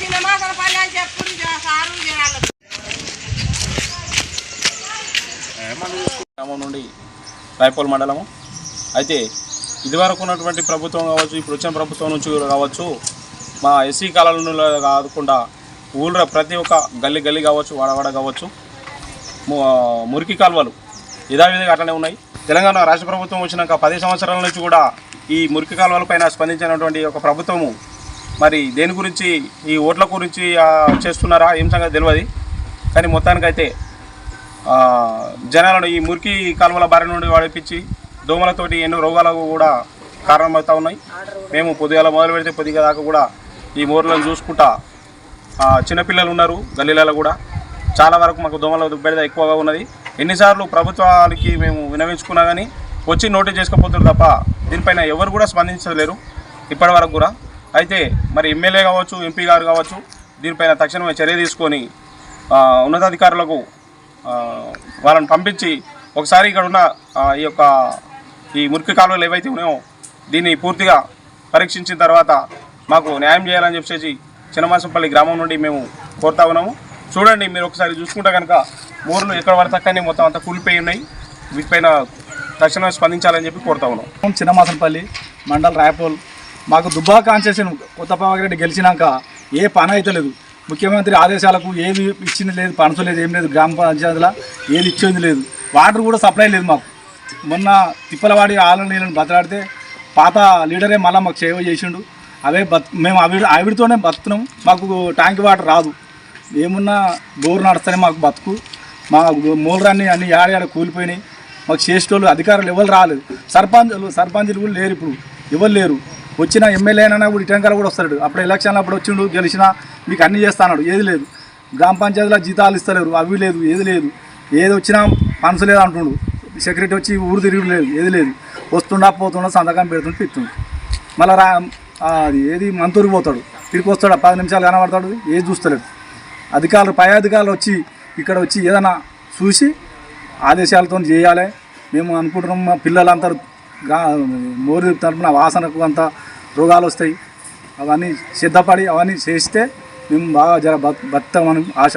Cinema పని గ్రామం నుండి రాయపోల్ మండలము. అయితే ఇదివరకు ఉన్నటువంటి ప్రభుత్వం కావచ్చు ఇప్పుడు వచ్చిన ప్రభుత్వం నుంచి కావచ్చు మా ఎస్సీ కాలంలో కాకుండా ఊళ్ళో ప్రతి ఒక్క గల్లి గల్లీ కావచ్చు వాడవాడ కావచ్చు మురికి కాలువలు యథావిధిగా అట్లనే ఉన్నాయి. తెలంగాణ రాష్ట్ర ప్రభుత్వం వచ్చినాక పది సంవత్సరాల నుంచి కూడా ఈ మురికి కాలువలపైన స్పందించినటువంటి ఒక ప్రభుత్వము మరి దేని గురించి ఈ ఓట్ల గురించి చేస్తున్నారా? ఏం సంగతి తెలియదు కానీ మొత్తానికైతే జనాలను ఈ మురికి కాలువల బారి నుండి వాడిపించి దోమలతోటి ఎన్నో రోగాలకు కూడా కారణమవుతూ ఉన్నాయి. మేము పొద్దుగాల మొదలు పెడితే పొద్దుగా దాకా కూడా ఈ మూరలను చూసుకుంటా చిన్నపిల్లలు ఉన్నారు గల్లీలలో కూడా. చాలా వరకు మాకు దోమల బెడద ఎక్కువగా ఉన్నది. ఎన్నిసార్లు ప్రభుత్వానికి మేము వినవించుకున్నా కానీ వచ్చి నోటీస్ చేసుకోపోతున్నారు తప్ప దీనిపైన ఎవరు కూడా స్పందించలేరు ఇప్పటి వరకు కూడా. అయితే మరి ఎమ్మెల్యే కావచ్చు ఎంపీ గారు కావచ్చు దీనిపైన తక్షణమే చర్య తీసుకొని ఉన్నతాధికారులకు వాళ్ళని పంపించి ఒకసారి ఇక్కడ ఉన్న ఈ యొక్క ఈ మురికి కాలువలు ఏవైతే ఉన్నాయో దీన్ని పూర్తిగా పరీక్షించిన తర్వాత మాకు న్యాయం చేయాలని చెప్పేసి చిన్నమాసంపల్లి గ్రామం నుండి మేము కోరుతా ఉన్నాము. చూడండి మీరు ఒకసారి చూసుకుంటే కనుక మూర్లు ఎక్కడ పడితే మొత్తం అంతా కూలిపోయి ఉన్నాయి. వీటిపైన తక్షణమే స్పందించాలని చెప్పి కోరుతా ఉన్నాం. చిన్నమాసనపల్లి మండల్ రాయపోల్. మాకు దుబ్బా కాన్సెషన్ కొత్త రెడ్డి గెలిచినాక ఏ పని అయితే లేదు. ముఖ్యమంత్రి ఆదేశాలకు ఏది ఇచ్చింది లేదు పనసు లేదు ఏం లేదు గ్రామ పంచాయతీలో ఏది ఇచ్చేది లేదు. వాటర్ కూడా సప్లై లేదు మాకు. మొన్న తిప్పలవాడి ఆలను నీళ్ళని బతలాడితే పాత లీడరే మళ్ళీ మాకు సేవ చేసిండు. అవే బత్ మేము ఆవిడ ఆవిడతోనే బతుకున్నాం మాకు ట్యాంక్ వాటర్ రాదు. ఏమున్నా బోర్ నడుస్తేనే మాకు బతుకు. మా మూలరాన్ని అన్ని ఏడాడ కూలిపోయినాయి. మాకు చేసేటోళ్ళు అధికారులు ఎవరు రాలేదు. సర్పంచులు సర్పంచులు కూడా లేరు ఇప్పుడు. ఎవరు లేరు. వచ్చిన ఎమ్మెల్యే అయినా కూడా ఇటంకాల కూడా వస్తాడు. అప్పుడు ఎలక్షన్లు అప్పుడు వచ్చిండు గెలిచినా మీకు అన్ని చేస్తాడు ఏది లేదు. గ్రామ పంచాయతీలో జీతాలు ఇస్తలేరు. అవి లేదు ఏది లేదు. ఏది వచ్చినా మనసు లేదు అంటుండు. సెక్రటరీ వచ్చి ఊరు తిరిగి లేదు ఏది లేదు. వస్తుండా పోతుండా సంతకం పెడుతుంటే పిత్తుండు మళ్ళీ రా అది ఏది మంతూరు పోతాడు. తిరిగి వస్తాడు? పది నిమిషాలు కనబడతాడు. ఏది చూస్తలేడు. అధికారులు పై అధికారులు వచ్చి ఇక్కడ వచ్చి ఏదైనా చూసి ఆదేశాలతో చేయాలి. మేము అనుకుంటున్నాం మా పిల్లలంతా మోరు తరపున వాసనకు అంత రోగాలు వస్తాయి. అవన్నీ సిద్ధపడి అవన్నీ చేస్తే మేము బాగా జర బత్ ఆశ.